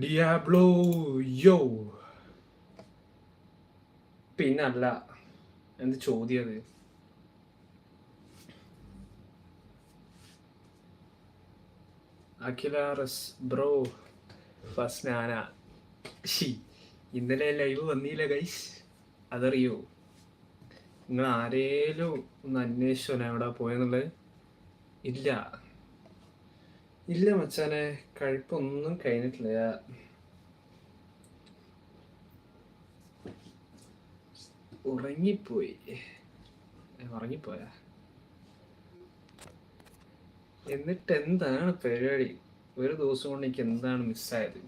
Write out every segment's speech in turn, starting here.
ഡിയാബ്ലോ yo പിന്നല്ല എന്ത് ചോദ്യത് അഖിലാറസ് ബ്രോ ഫസ്റ്റ് ഞാനാ ഷി ഇന്നലെ ലൈവ് വന്നില്ല ഗൈസ് അതറിയോ? നിങ്ങൾ ആരേലും ഒന്ന് അന്വേഷിച്ചോ എവിടെ പോയെന്നുള്ളത്? ഇല്ല. ഇല്ല മച്ചാനെ കഴിപ്പൊന്നും കഴിഞ്ഞിട്ടില്ല. ഉറങ്ങിപ്പോയി. ഉറങ്ങിപ്പോയാ? എന്നിട്ട് എന്താണ് പരിപാടി? ഒരു ദിവസം കൊണ്ട് എനിക്ക് എന്താണ് മിസ്സായത്?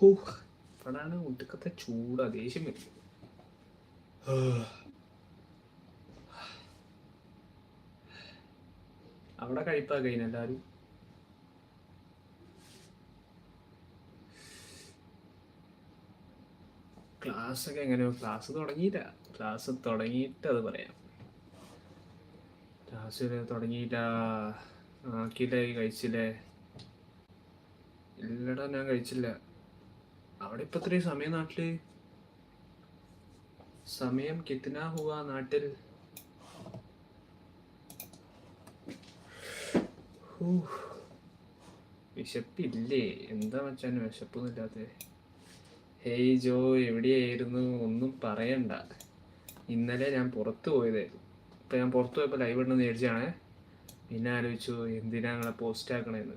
ഹോ ഇപ്പോഴാണ് ഒടുക്കത്തെ ചൂടാ ദേഷ്യം വരും. അവിടെ കഴിപ്പാ കഴിഞ്ഞ എല്ലാരും? ക്ലാസ് ഒക്കെ എങ്ങനെയോ? ക്ലാസ് തുടങ്ങിയില്ല. ക്ലാസ് തുടങ്ങിയിട്ട് അത് പറയാം. ക്ലാസ് തുടങ്ങിയില്ല ആക്കിയില്ലേ? കഴിച്ചില്ലേ? ഇല്ലടാ ഞാൻ കഴിച്ചില്ല. അവിടെ ഇപ്പൊ ഇത്രയും സമയം നാട്ടിൽ? സമയം കിത്തന ഹുവ നാട്ടിൽ വിശപ്പില്ലേ? എന്താ മച്ചാൻ വിശപ്പൊന്നും ഇല്ലാത്ത ഹേയ് ജോ എവിടെയായിരുന്നു? ഒന്നും പറയണ്ട. ഇന്നലെ ഞാൻ പുറത്തു പോയതായിരുന്നു ഇപ്പൊ ഞാൻ പുറത്തു പോയപ്പോൾ ലൈവ് ഉണ്ടെന്ന് വിചാരിച്ചാണ്. പിന്നെ ആലോചിച്ചു എന്തിനാ നിങ്ങളെ പോസ്റ്റ് ആക്കണേന്ന്?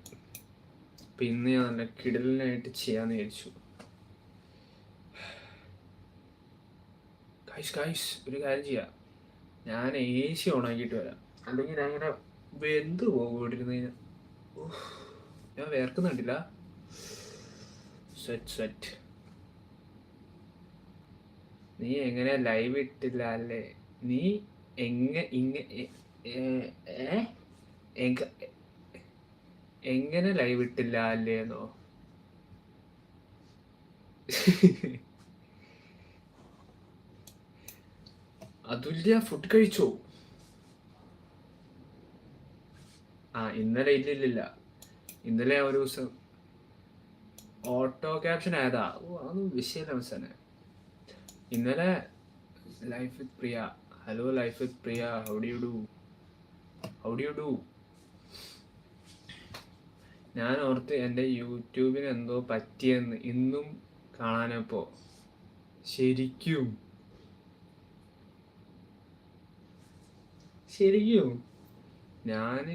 അപ്പൊ ഇന്ന് ഞാൻ നല്ല കിടലിനായിട്ട് ചെയ്യാന്ന് വിചാരിച്ചു. ഗൈസ് ഗൈസ് ഒരു കാര്യം ചെയ്യാം. ഞാൻ എ സി ഓണാക്കിയിട്ട് വരാം. അല്ലെങ്കിൽ ഞാൻ ഇങ്ങനെ വെന്ത് പോകും ഇവിടെ. ഞാൻ വേർക്കുന്നുണ്ടില്ല. സെറ്റ് സെറ്റ് നീ എങ്ങനെ ലൈവ് ഇട്ടില്ല അല്ലേ? നീ എങ്ങ ഇങ്ങ എങ്ങനെ ലൈവ് ഇട്ടില്ല അല്ലേന്നോ? അതുല്യ ഫുഡ് കഴിച്ചോ? ആ ഇന്നലെ ഇല്ലില്ലില്ല. ഇന്നലെ ഒരു ദിവസം ഓട്ടോ ക്യാപ്ഷൻ ആയതാ. ഓ അതൊന്നും വിഷയമില്ല മസാനെ ഇന്നലെ life with Priya. Hello life with Priya. How do you do how you do ഞാൻ ഓർത്ത് എന്റെ യൂട്യൂബിന് എന്തോ പറ്റിയെന്ന് ഇന്നും കാണാനപ്പോ ശരിക്കും. ശരിക്കും ഞാൻ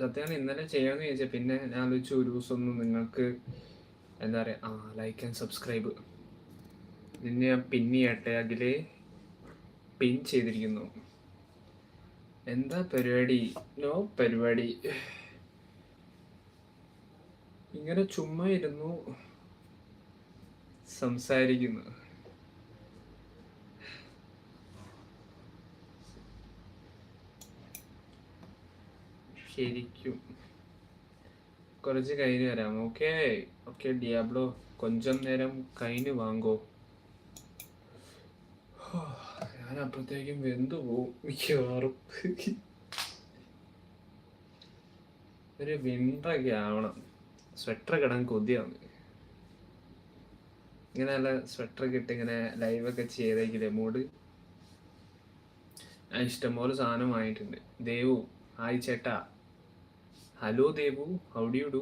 സത്യമാണ് ഇന്നലെ ചെയ്യാന്ന് ചോദിച്ചാൽ പിന്നെ ഞാൻ ആലോചിച്ചു ഒരു ദിവസം ഒന്ന് നിങ്ങൾക്ക് എന്താ പറയാ ആ ലൈക്ക് ആൻഡ് സബ്സ്ക്രൈബ് നിന്നെ ഞാൻ പിൻ ചെയ്യട്ടെ അതിൽ പിൻ ചെയ്തിരിക്കുന്നു. എന്താ പരിപാടി? നോ പരിപാടി. ഇങ്ങനെ ചുമ്മാ ഇരുന്നു സംസാരിക്കുന്നു. ശരിക്കും. കുറച്ച് കഴിഞ്ഞ് വരാം. ഓക്കെ? Okay Diablo. കൊഞ്ചം നേരം കഴിഞ്ഞ് വാങ്ങോ. ഞാൻ അപ്പോഴത്തേക്കും വെന്തു പോവും മിക്കവാറും. ഒരു വിണ്ടൊക്കെ ആവണം. സ്വെറ്റർ കിടാൻ കൊതിയാണ് ഇങ്ങനെ നല്ല സ്വെറ്റർ കിട്ടി ഇങ്ങനെ ലൈവൊക്കെ ചെയ്തേക്കില്ലേ മൂഡ് ഞാൻ ഇഷ്ടംപോലെ സാധനം വാങ്ങിയിട്ടുണ്ട്. ദേവു ആയി ചേട്ടാ. Hello Devu how do you do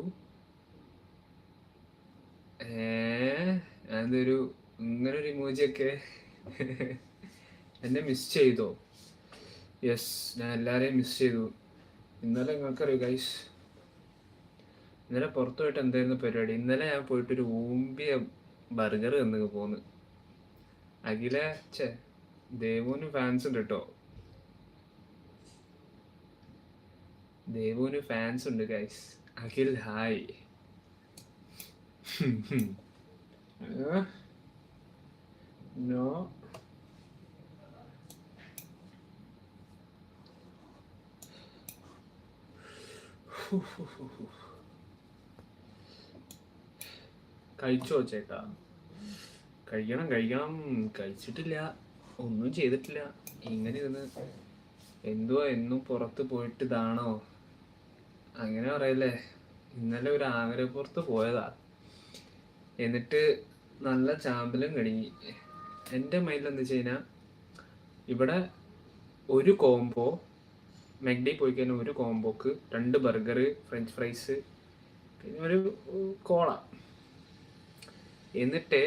അതൊരു ഇങ്ങനെ ഒരു ഇമോജിയൊക്കെ എന്നെ മിസ് ചെയ്തോ. യെസ് ഞാൻ എല്ലാവരെയും മിസ് ചെയ്തു. ഇന്നലെ നിങ്ങൾക്കറിയോ ഗൈസ് ഇന്നലെ പുറത്തു പോയിട്ട് എന്തായിരുന്നു പരിപാടി? ഇന്നലെ ഞാൻ പോയിട്ടൊരു ഊമ്പിയ ബർഗർ തന്നു പോന്ന്. അഖില ചേ ദേവുവിന് ഫാൻസ് ഉണ്ട് കേട്ടോ ദേവുവിന് ഫാൻസ് ഉണ്ട് ഗൈസ് അഖിൽ ഹായ് നോ കഴിച്ചോ ചേട്ടാ? കഴിക്കണം കഴിക്കണം. കഴിച്ചിട്ടില്ല. ഒന്നും ചെയ്തിട്ടില്ല. ഇങ്ങനെ ഇരുന്ന്. എന്തുവാ എന്നും പുറത്ത് പോയിട്ട് ഇതാണോ? അങ്ങനെ പറയല്ലേ. ഇന്നലെ ഒരു ആമരപ്പുറത്ത് പോയതാ. എന്നിട്ട് നല്ല ചാമ്പലും കടുങ്ങി എന്റെ മൈൻഡിൽ എന്താ വെച്ച് ഇവിടെ ഒരു കോംബോ മെഗ്ഡി പോയി കഴിഞ്ഞാൽ ഒരു കോംബോക്ക് രണ്ട് ബർഗർ ഫ്രഞ്ച് ഫ്രൈസ് പിന്നെ ഒരു കോള. എന്നിട്ട്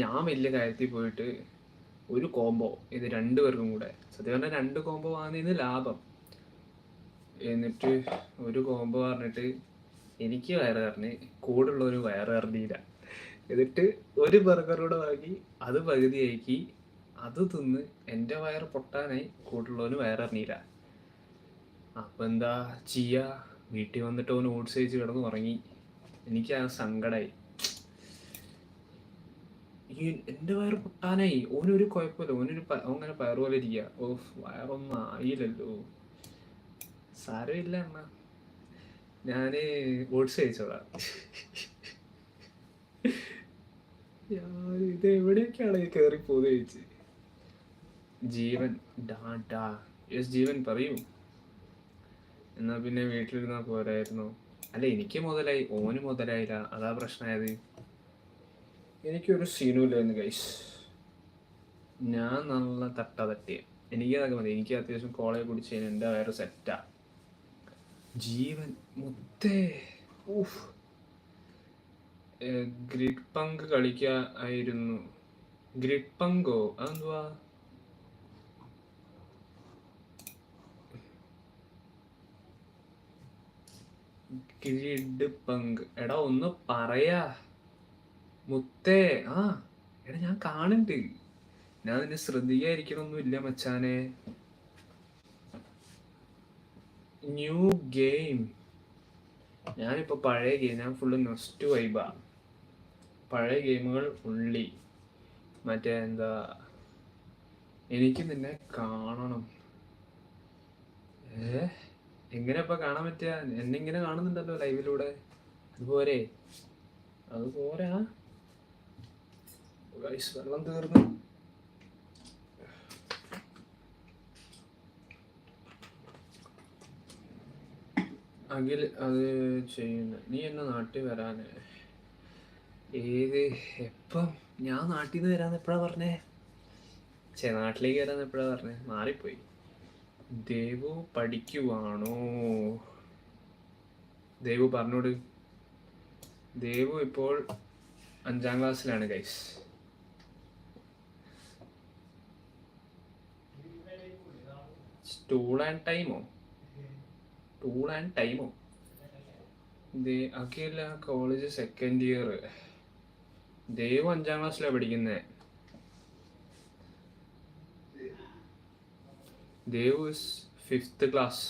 ഞാൻ വലിയ കാര്യത്തിൽ പോയിട്ട് ഒരു കോംബോ ഇത് രണ്ട് പേർക്കും കൂടെ. സത്യം പറഞ്ഞാൽ രണ്ട് കോംബോ വാങ്ങുന്നതിന് ലാഭം. എന്നിട്ട് ഒരു കോംബോ പറഞ്ഞിട്ട് എനിക്ക് വയറ് കൂടുള്ള ഒരു വയറ് കറിഞ്ഞില്ല എന്നിട്ട് ഒരു ബർഗർ കൂടെ വാങ്ങി അത് പകുതിയാക്കി അത് തിന്ന് എന്റെ വയറ് പൊട്ടാനായി കൂടുള്ളവന് വയറിറങ്ങിയില്ല അപ്പം എന്താ ചെയ്യാ? വീട്ടിൽ വന്നിട്ട് അവൻ ഓട്സ് കഴിച്ച് കിടന്ന് ഉറങ്ങി. എനിക്ക് ആ സങ്കടമായി ഈ എന്റെ വയറ് പൊട്ടാനായി. ഓനൊരു കുഴപ്പമില്ല. ഓനൊരു അങ്ങനെ പയറ് പോലെ ഇരിക്കുക ഓ വയറൊന്നും ആയില്ലല്ലോ. സാരമില്ല അമ്മ. ഞാൻ ഓട്സ് കഴിച്ചോളാം. ഇത് എവിടെയൊക്കെയാണ് കയറി പോകുന്നത് ചോദിച്ച്? ജീവൻ. ഡാ യെസ് ജീവൻ പറയൂ. എന്നാ പിന്നെ വീട്ടിലിരുന്ന പോരായിരുന്നു. അല്ല എനിക്ക് മുതലായി ഓന് മുതലായില്ല. അതാ പ്രശ്നമായത് എനിക്കൊരു സീനുമില്ലായിരുന്നു ഗൈസ് ഞാൻ നല്ല തട്ട തട്ടിയ എനിക്കതൊക്കെ മതി. എനിക്ക് അത്യാവശ്യം കോളേജ് കുടിച്ചതിന് എന്റെ വയറ് സെറ്റാ ജീവൻ മുത്തേ ഊഫ് ഗ്രിഡ് പങ്ക് കളിക്കായിരുന്നു ഗ്രിഡ് പങ്കോ? അതെന്തുവാ? ഗ്രിഡ് പങ്ക്. എടാ ഒന്ന് പറയാ. മുത്തേ. ആ എടാ ഞാൻ കാണുന്നുണ്ട്. ഞാൻ നിന്നെ ശ്രദ്ധിക്കാതിരിക്കണമൊന്നുമില്ല മച്ചാനെ. New game. ഞാനിപ്പോ പഴയ ഗെയിം ഞാൻ ഫുള്ള് നെസ്റ്റ് വൈബാ. പഴയ ഗെയിമുകൾ ഉള്ളി. മറ്റേ എന്താ എനിക്ക് നിന്നെ കാണണം. ഏ? എങ്ങനെ കാണാൻ പറ്റുക എന്നെ ഇങ്ങനെ കാണുന്നുണ്ടല്ലോ ലൈവിലൂടെ. അതുപോലെ Guys, വെള്ളം തീർന്നു. അഖിൽ അത് ചെയ്യുന്നു. നീ എന്നെ നാട്ടിൽ വരാന്? ഏത്? എപ്പം? ഞാൻ നാട്ടിൽ നിന്ന് വരാന്ന് എപ്പോഴാ പറഞ്ഞേ? ചേ നാട്ടിലേക്ക് വരാന്ന് എപ്പോഴാ പറഞ്ഞേ? മാറിപ്പോയി. ദേവു പഠിക്കുവാണോ? ദേവു പറഞ്ഞോട്. ദേവു ഇപ്പോൾ അഞ്ചാം ക്ലാസ്സിലാണ് ഗൈസ് സ്റ്റൂൾ ആൻഡ് ടൈമോ tool and they Akhila college second year Dev അഞ്ചാം ക്ലാസ്സിലാണ് പഠിക്കുന്നത് Dev is fifth class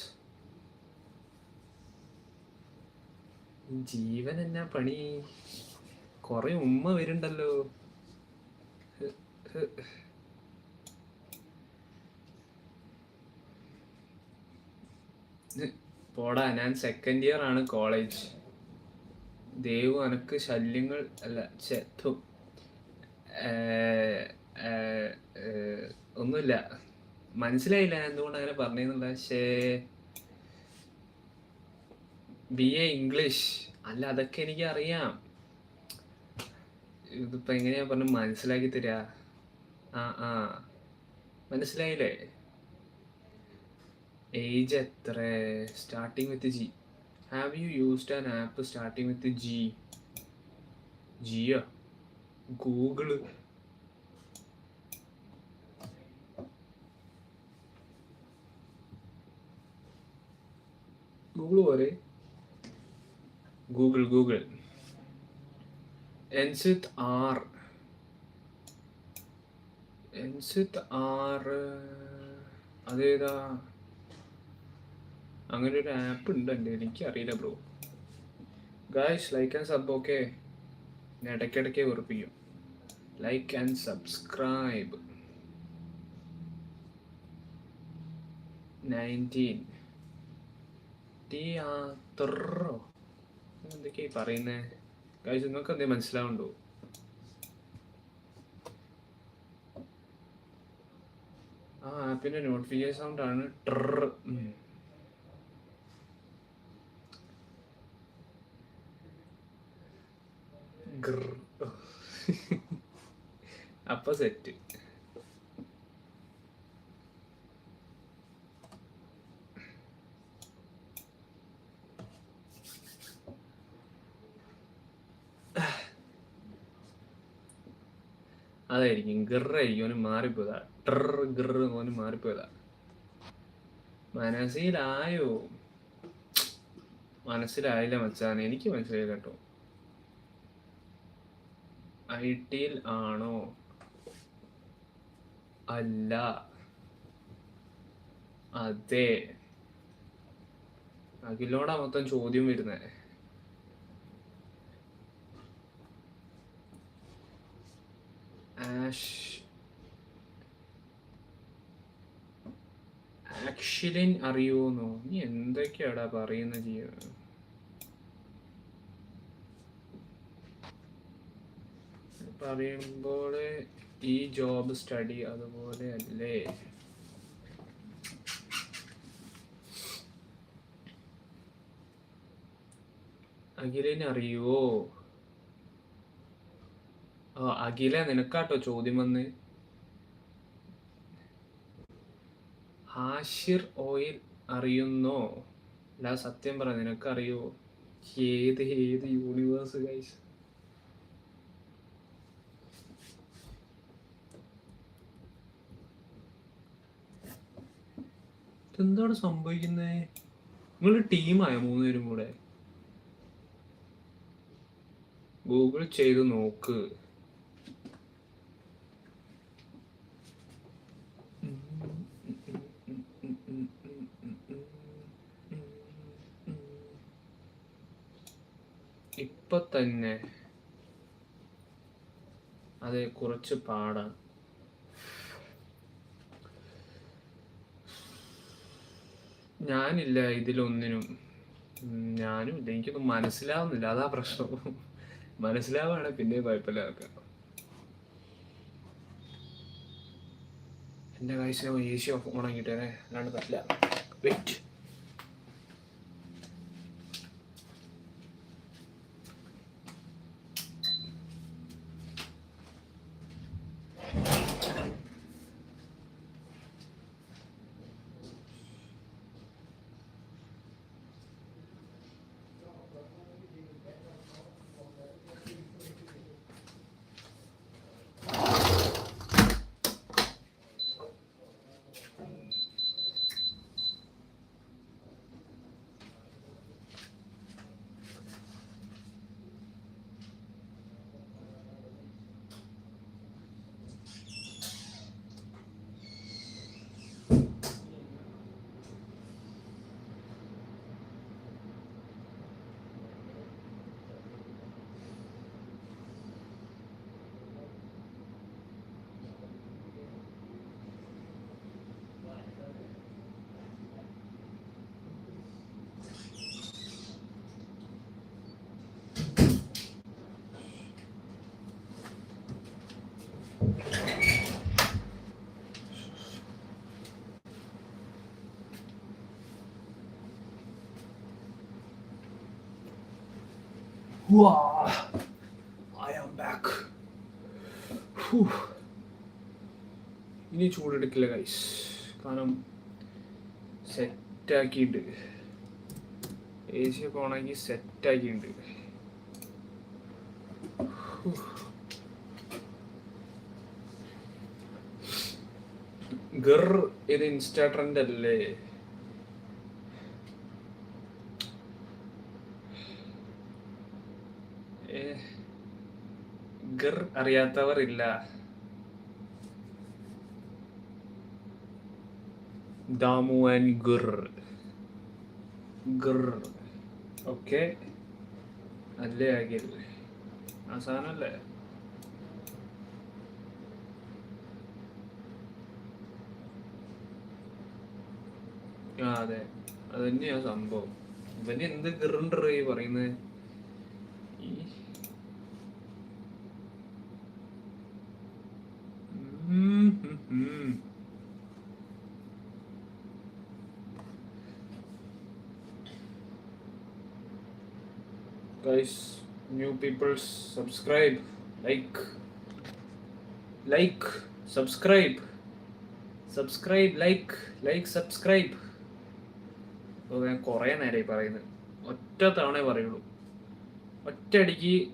Jeevan എന്നാ പണി? കൊറേ ഉമ്മ വരുന്നുണ്ടല്ലോ ഹ്, ഹ്. ഹ്, പോടാ ഞാൻ സെക്കൻഡ് ഇയർ ആണ് കോളേജ് ദൈവം എനിക്ക് ശല്യങ്ങൾ അല്ല ചെത്തു ഒന്നുമില്ല. മനസ്സിലായില്ല എന്തുകൊണ്ട് അങ്ങനെ പറഞ്ഞെന്നുള്ള പക്ഷേ ബി എ ഇംഗ്ലീഷ്. അല്ല അതൊക്കെ എനിക്ക് അറിയാം ഇതിപ്പോ എങ്ങനെയാ പറഞ്ഞു മനസ്സിലാക്കി തരാ? ആ ആ. മനസ്സിലായില്ലേ? ഏജ് എത്ര? Starting with G have you used an app starting with G Jio Google Google പോരെ? ഗൂഗിൾ ഗൂഗിൾ എൻസിത്ത് ആർ എൻസിത്ത് ആർ അതേതാ? അങ്ങനെ ഒരു ആപ്പ് എന്റെ എനിക്കറിയില്ല bro guys like and sub okay ഞാൻ ഇടയ്ക്കിടയ്ക്ക് ഉറപ്പിക്കും ലൈക്ക് ആൻഡ് സബ്സ്ക്രൈബ് നയന്റീൻ തിയാത്രോ എന്തൊക്കെയായി പറയുന്നേ? ഗായ്സ് നിങ്ങൾക്ക് എന്തേ മനസ്സിലാവുണ്ടോ? ആ ആപ്പിന്റെ നോട്ടിഫിക്കേഷൻ ആണ് അപ്പൊ സെറ്റ് അതായിരിക്കും. ഗിറായിരിക്കും അവന് മാറിപ്പോയതാ. ട്ര ഗിർ മാറിപ്പോയതാ. മനസ്സിലായോ? മനസ്സിലായില്ല മച്ചാൻ എനിക്ക് മനസ്സിലായില്ല കേട്ടോ. ഐ ടിയിൽ ആണോ? അല്ല. അതെ. അഖിലോടാ മൊത്തം ചോദ്യം വരുന്നേ. ആഷ്. ആക്ഷിലിൻ അറിയോന്നോ? നീ എന്തൊക്കെയാടാ പറയുന്ന ചെയ്യുന്നത് പറയുമ്പോൾ ഈ ജോബ് സ്റ്റഡി അതുപോലെ അല്ലേ? അഖിലിന് അറിയുവോ? ആ അഖില നിനക്കാട്ടോ ചോദ്യം വന്ന്. ഹാഷിർ ഓയിൽ അറിയുന്നോ? അല്ല സത്യം പറ നിനക്കറിയോ? ഏത് ഏത് യൂണിവേഴ്സ് ഗൈസ് എന്താണ് സംഭവിക്കുന്നത് നിങ്ങൾ ടീമായോ മൂന്നുപേരും കൂടെ? ഗൂഗിൾ ചെയ്ത് നോക്ക്. ഇപ്പൊ തന്നെ അതെ കുറച്ച് പാടാണ് ഞാനില്ല ഇതിലൊന്നിനും. ഞാനും ഇല്ല. എനിക്കൊന്നും മനസ്സിലാവുന്നില്ല. അതാ പ്രശ്നം. മനസ്സിലാവാണ് പിന്നെ കുഴപ്പമില്ല. അതൊക്കെ എന്റെ കാഴ്ച സി ഓഫ് ഓണാക്കിട്ടേ അല്ലാണ്ട് പറ്റില്ല. Wait I am back. ഇനി ചൂടെടുക്കില്ല ഗൈസ് കാരണം സെറ്റാക്കിയിട്ട് എ സി ഒക്കെ ഓണാക്കി സെറ്റാക്കിയിട്ടുണ്ട് ഗർ ഇത് ഇൻസ്റ്റാ ട്രെൻഡ് അല്ലേ ഏ, ഗർ അറിയാത്തവർ ഇല്ല. ദാമു ആൻഡ് ഗുർ. ഗുർ. ഓക്കെ. അല്ലേ അഖിൽ? ആ സാധനല്ലേ ആ അതെ. അത് തന്നെയാ സംഭവം. ഇവന് എന്ത് ഗിറുണ്ടറി പറയുന്നത് ഈ ഉം ഉം ഉം. Guys new peoples subscribe. Like like subscribe. Subscribe like like subscribe ഞാൻ കുറേ നേരമായി പറയുന്നത്. ഒറ്റ തവണ പറയുള്ളൂ. ഒറ്റയടിക്ക്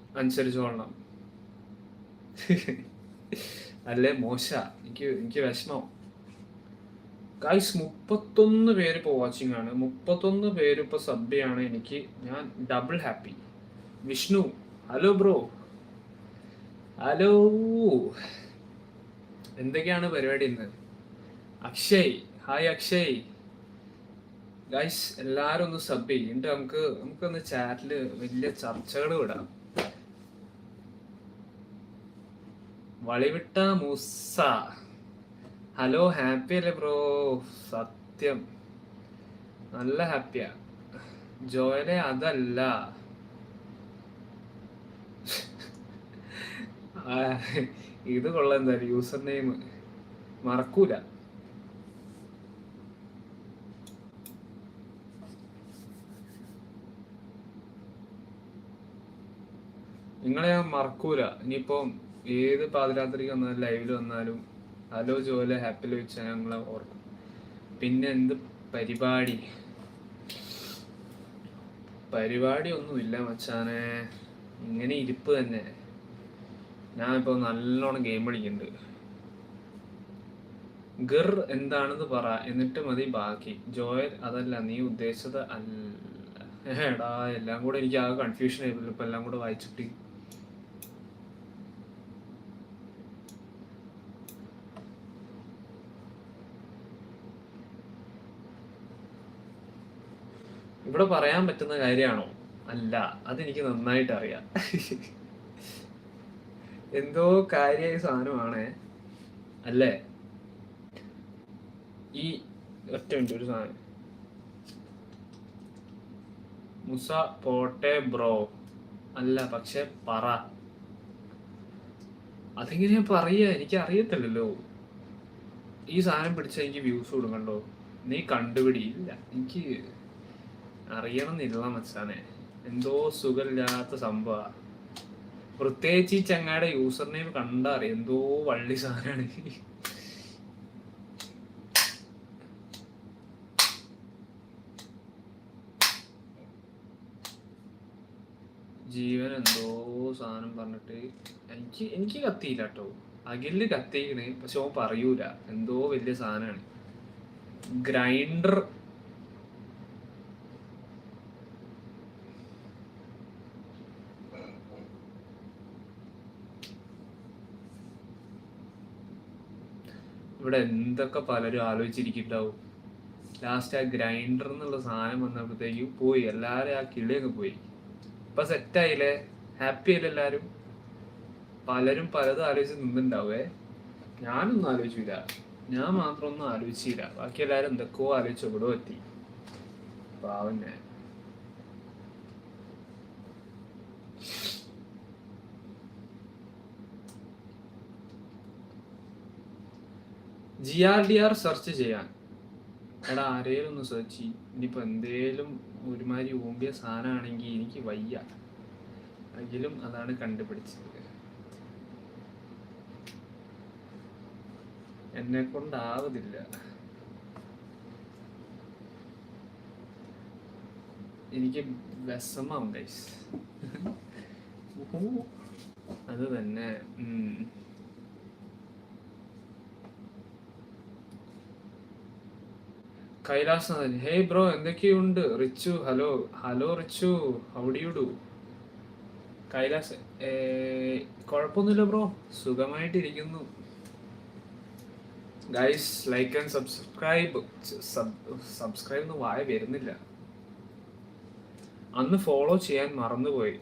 കൊള്ളണം. അല്ലേ മോശ. എനിക്ക് എനിക്ക് വിഷമം. ഗൈസ് മുപ്പത്തൊന്ന് പേര് ഇപ്പോൾ വാച്ചിങ് ആണ്. മുപ്പത്തൊന്ന് പേര് ഇപ്പോൾ സബ് എനിക്ക് ഞാൻ double happy Vishnu hello bro hello എന്തൊക്കെയാണ് പരിപാടി ഇന്ന്? അക്ഷയ്. ഹായ് അക്ഷയ്. ഗൈസ് എല്ലാരും ഒന്ന് സബ് ചെയ്യും. നമുക്ക് നമുക്കൊന്ന് ചാറ്റിൽ വലിയ ചർച്ചകൾ വിടാം. വളിവിട്ട മൂസ. ഹലോ ഹാപ്പി അല്ലേ ബ്രോ സത്യം. നല്ല ഹാപ്പിയാ ജോയലെ അതല്ല ആ, ഇത് കൊള്ളാം എന്തായാലും. യൂസർ നെയിം മറക്കൂല. നിങ്ങളെ ഞാൻ മറക്കൂല. ഇനിയിപ്പോ ഏത് പാതിരാത്രി വന്നാലും ലൈവിൽ വന്നാലും ഹലോ ജോലെ ഹാപ്പി വെച്ചാൽ ഞങ്ങളെ ഓർക്കും. പിന്നെ എന്ത് പരിപാടി? പരിപാടി ഒന്നുമില്ല മച്ചാനെ. ഇങ്ങനെ ഇരിപ്പ് തന്നെ. ഞാൻ ഇപ്പോൾ നല്ലോണം ഗെയിം കളിക്കുന്നുണ്ട് ഗർ എന്താണെന്ന് പറ എന്നിട്ട് മതി ബാക്കി. ജോയൽ അതല്ല നീ ഉദ്ദേശിച്ചത് അല്ല. എടാ എല്ലാം കൂടെ എനിക്ക് ആകെ കൺഫ്യൂഷൻ ആയിരുന്നു ഇപ്പൊ എല്ലാം കൂടെ വായിച്ചിട്ട്. ഇവിടെ പറയാൻ പറ്റുന്ന കാര്യമാണോ? അല്ല അതെനിക്ക് നന്നായിട്ട് അറിയാം. എന്തോ കാര്യമായ സാധനമാണ്. അല്ലേ? ഈ ഒറ്റ മിനിറ്റ് ഒരു സാധനം. മുസ പോട്ടെ ബ്രോ. അല്ല പക്ഷെ പറ. അതെങ്ങനെ ഞാൻ പറയുക എനിക്ക് അറിയത്തില്ലല്ലോ. ഈ സാധനം പിടിച്ചാൽ എനിക്ക് വ്യൂസ് കൊടുക്കണ്ടോ നീ കണ്ടുപിടിയില്ല എനിക്ക് അറിയണമെന്നില്ല മച്ചാനെ. എന്തോ സുഖമില്ലാത്ത സംഭവ. പ്രത്യേകിച്ച് ഈ ചങ്ങാടെ യൂസർ നെയിം കണ്ടാ എന്തോ വള്ളി സാധനമാണ് ജീവൻ എന്തോ സാധനം പറഞ്ഞിട്ട് എനിക്ക് എനിക്ക് കത്തിയില്ല കേട്ടോ. അഖിൽ കത്തിക്കണ് പക്ഷെ ഓൻ പറയൂല. എന്തോ വലിയ സാധനമാണ് ഗ്രൈൻഡർ ഇവിടെ എന്തൊക്കെ പലരും ആലോചിച്ചിരിക്കുന്നുണ്ടാവും? ലാസ്റ്റ് ആ ഗ്രൈൻഡർ എന്നുള്ള സാധനം വന്നപ്പോഴത്തേക്കും പോയി. എല്ലാവരും ആ കിളിയൊക്കെ പോയി. ഇപ്പൊ സെറ്റായില്ലേ ഹാപ്പി അല്ലേ എല്ലാവരും? പലരും പലതും ആലോചിച്ച് നിന്നുണ്ടാവേ ഞാനൊന്നും ആലോചിച്ചില്ല. ഞാൻ മാത്രം ഒന്നും ആലോചിച്ചില്ല. ബാക്കി എല്ലാവരും എന്തൊക്കെയോ ആലോചിച്ച് ഇവിടെ എത്തി. പാവം ഞാൻ. G R D R search ചെയ്യാൻ. എടാ ആരേലും ഒന്ന് സെർച്ച് ചെയ്യും. ഇനിയിപ്പോൾ എന്തേലും ഒരുമാതിരി ഓമ്പിയ സാധനമാണെങ്കിൽ എനിക്ക് വയ്യ. എങ്കിലും അതാണ് കണ്ടുപിടിച്ചത്. എന്നെ കൊണ്ടാവതില്ല. എനിക്ക് വിഷമാവും ഗൈസ് അത് തന്നെ. കൈലാസനാഥൻ ഹേയ് ബ്രോ എന്തൊക്കെയുണ്ട്? റിച്ചു ഹലോ ഹലോ റിച്ചു അവിടെയുടു കൈലാസ് കുഴപ്പമൊന്നുമില്ല ബ്രോ സുഖമായിട്ടിരിക്കുന്നു. Guys like and subscribe subscribe ഒന്നും വായ വരുന്നില്ല. അന്ന് ഫോളോ ചെയ്യാൻ മറന്നുപോയി.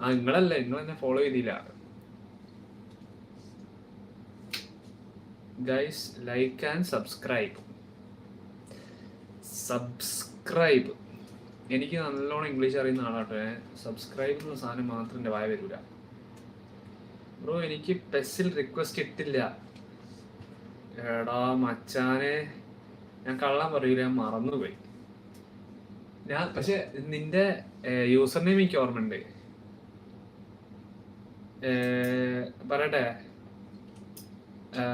ആ നിങ്ങളല്ല നിങ്ങൾ എന്നെ ഫോളോ ചെയ്തില്ല. Guys like and subscribe subscribe എനിക്ക് നല്ലോണം ഇംഗ്ലീഷ് അറിയുന്ന ആളാട്ടെ. സബ്സ്ക്രൈബ് എന്ന സാധനം മാത്രം എന്റെ വായ വരില്ല ബ്രോ എനിക്ക് പെസ്സിൽ റിക്വസ്റ്റ് ഇട്ടില്ല. എടാ മച്ചാനെ. ഞാൻ കള്ളം പറയൂല ഞാൻ മറന്നുപോയി. ഞാൻ പക്ഷെ നിന്റെ യൂസർ നെയിം എനിക്ക് ഓർമ്മയുണ്ട്. പറയട്ടെ? ഏ,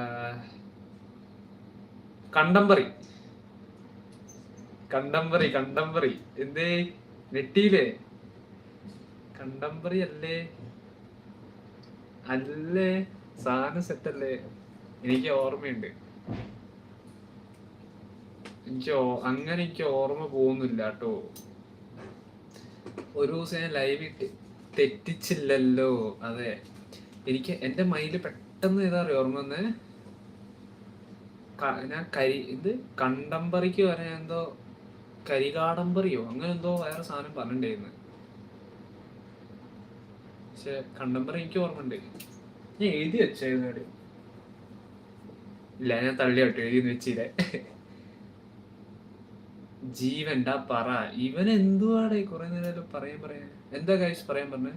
കണ്ടംപറി കണ്ടംപറി. കണ്ടംപറി എന്തേ? നെട്ടിയില്ലേ കണ്ടംപറി അല്ലേ? അല്ലേ? സാധനം സെറ്റല്ലേ? എനിക്ക് ഓർമ്മയുണ്ട്. എനിക്ക് അങ്ങനെ എനിക്ക് ഓർമ്മ പോകുന്നില്ല കേട്ടോ. ഒരു ദിവസം ഞാൻ ലൈവ് തെറ്റിച്ചില്ലല്ലോ. അതെ. എനിക്ക് എന്റെ മൈൻഡിൽ പെട്ടെന്ന് ഏതാ അറിയോ ഓർമ്മ വന്നേ? ഞാൻ കരി ഇത് കണ്ടംപറിക്ക് പറയാൻ എന്തോ കരികാടംപറിയോ? അങ്ങനെ എന്തോ വേറെ സാധനം പറഞ്ഞിട്ടുണ്ടായിരുന്നു പക്ഷെ കണ്ടംപറി എനിക്ക് ഓർമ്മയുണ്ട്. ഞാൻ എഴുതി വെച്ചായിരുന്നു അവിടെ. ഇല്ല ഞാൻ തള്ളി കേട്ടോ എഴുതി വെച്ചില്ലേ. ജീവൻടാ പറ. ഇവൻ എന്തുവാടെ കുറെ നേരം പറയാൻ പറയാൻ? എന്താ കൈസ് പറയാൻ പറഞ്ഞേ?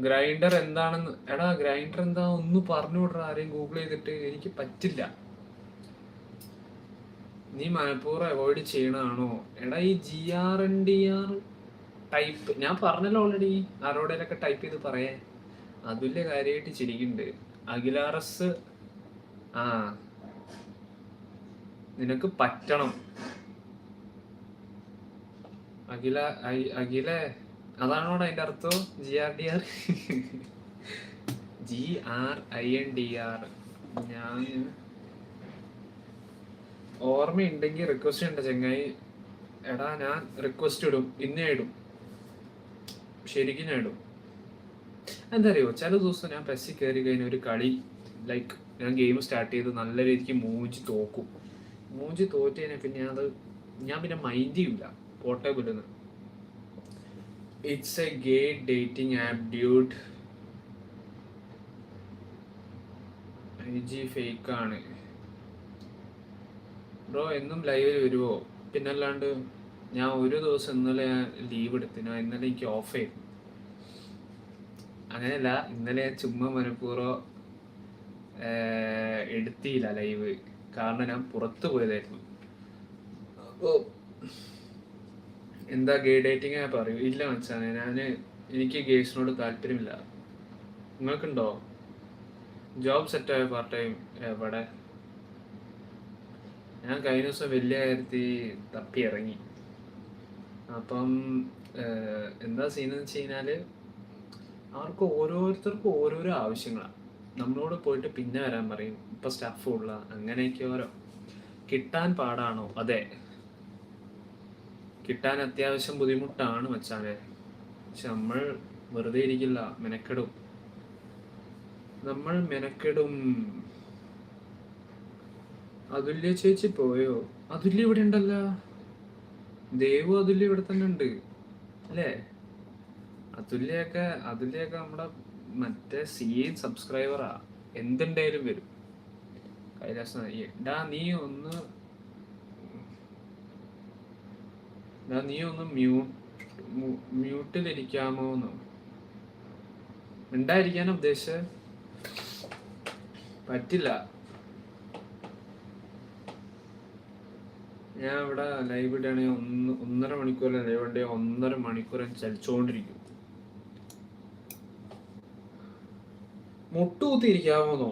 ഗ്രൈൻഡർ എന്താണെന്ന്? എടാ ഗ്രൈൻഡർ എന്താ? ഒന്ന് പറഞ്ഞു വിടറ ആരെയും ഗൂഗിൾ ചെയ്തിട്ട്. എനിക്ക് പറ്റില്ല. നീ മനഃപൂർവം അവോയ്ഡ് ചെയ്യണതാണോ? എടാ ഈ G R N D R type ഞാൻ പറഞ്ഞല്ലോ ഓൾറെഡി ആരോടേലൊക്കെ ടൈപ്പ് ചെയ്ത് പറയാൻ. അതുല്യ കാര്യമായിട്ട് ചിരിക്കുന്നുണ്ട് അഖിലാറസ് ആ നിനക്ക് പറ്റണം. അഖില അഖിലെ അതാണോടാ അതിന്റെ അർത്ഥം? G R D R G R I N D R ഞാൻ ഓർമ്മയുണ്ടെങ്കിൽ റിക്വസ്റ്റ് ഉണ്ട് ചെങ്ങായി. എടാ ഞാൻ റിക്വസ്റ്റ് ഇടും. ഇന്നേ ഇടും. ശരിക്കും ഞാൻ ഇടും. എന്താ അറിയോ ചില ദിവസം ഞാൻ പെസ്സി കയറി കഴിഞ്ഞ ഒരു കളി ലൈക്ക് ഞാൻ ഗെയിം സ്റ്റാർട്ട് ചെയ്ത് നല്ല രീതിക്ക് മൂഞ്ചി തോക്കും. മൂഞ്ചി തോറ്റതിനെ പിന്നെ അത് ഞാൻ പിന്നെ മൈൻഡ് ചെയ്യൂല. പോട്ടെ കൊല്ലുന്ന. It's a gay dating app dude I G ആണ്. ബ്രോ എന്നും ലൈവിൽ വരുമോ പിന്നല്ലാണ്ട് ഞാൻ ഒരു ദിവസം ഇന്നലെ ഞാൻ ലീവ് എടുത്തിനോ. ഇന്നലെ എനിക്ക് ഓഫ് ചെയ്തു അങ്ങനെയല്ല ഇന്നലെ ചുമ്മാ മനഃപൂർവം എടുത്തിയില്ല ലൈവ് കാരണം ഞാൻ പുറത്തു പോയതായിരുന്നു. അപ്പോൾ എന്താ ഗേ ഡേറ്റിംഗ് ആപ്പ് അറിയൂ? ഇല്ല മച്ചാനെ. ഞാൻ എനിക്ക് ഗേഴ്സിനോട് താല്പര്യമില്ല. നിങ്ങൾക്കുണ്ടോ? ജോബ് സെറ്റായ പാർട്ട് ടൈം എവിടെ? ഞാൻ കഴിഞ്ഞ ദിവസം വലിയ കാര്യത്തിൽ തപ്പി ഇറങ്ങി അപ്പം എന്താ സീനെന്ന് വെച്ച് കഴിഞ്ഞാൽ അവർക്ക് ഓരോരുത്തർക്കും ഓരോരോ ആവശ്യങ്ങളാണ് നമ്മളോട് പോയിട്ട് പിന്നെ വരാൻ പറയും ഇപ്പം സ്റ്റാഫ് ഉള്ള അങ്ങനെയൊക്കെ ഓരോ. കിട്ടാൻ പാടാണോ? അതെ. കിട്ടാൻ അത്യാവശ്യം ബുദ്ധിമുട്ടാണ് മച്ചാനെ. പക്ഷെ നമ്മൾ വെറുതെ ഇരിക്കില്ല മെനക്കെടും. നമ്മൾ മെനക്കെടും. അതുല്യ ചേച്ചി പോയോ? അതുല്യ ഇവിടെ ഉണ്ടല്ലോ. ദേവു അതുല്യ ഇവിടെ തന്നെ ഉണ്ട് അല്ലേ? അതുല്യൊക്കെ അതുല്യൊക്കെ നമ്മുടെ മറ്റേ സി സബ്സ്ക്രൈബറാ എന്തുണ്ടായാലും വരും. കൈലാസ് ഡാ നീ ഒന്ന് ഡാ നീ ഒന്ന് മ്യൂ മ്യൂട്ടിലിരിക്കാമോ എന്ന്. ഉണ്ടായിരിക്കാനാ ഉദ്ദേശിച്ചത് പറ്റില്ല. ഞാൻ ഇവിടെ ലൈവ് ഇടുകയാണെങ്കിൽ ഒന്ന് ഒന്നര മണിക്കൂർ ലൈവ് ഉണ്ടെങ്കിൽ ഒന്നര മണിക്കൂർ ചലിച്ചുകൊണ്ടിരിക്കും മുട്ടുകുത്തിയിരിക്കാമോന്നോ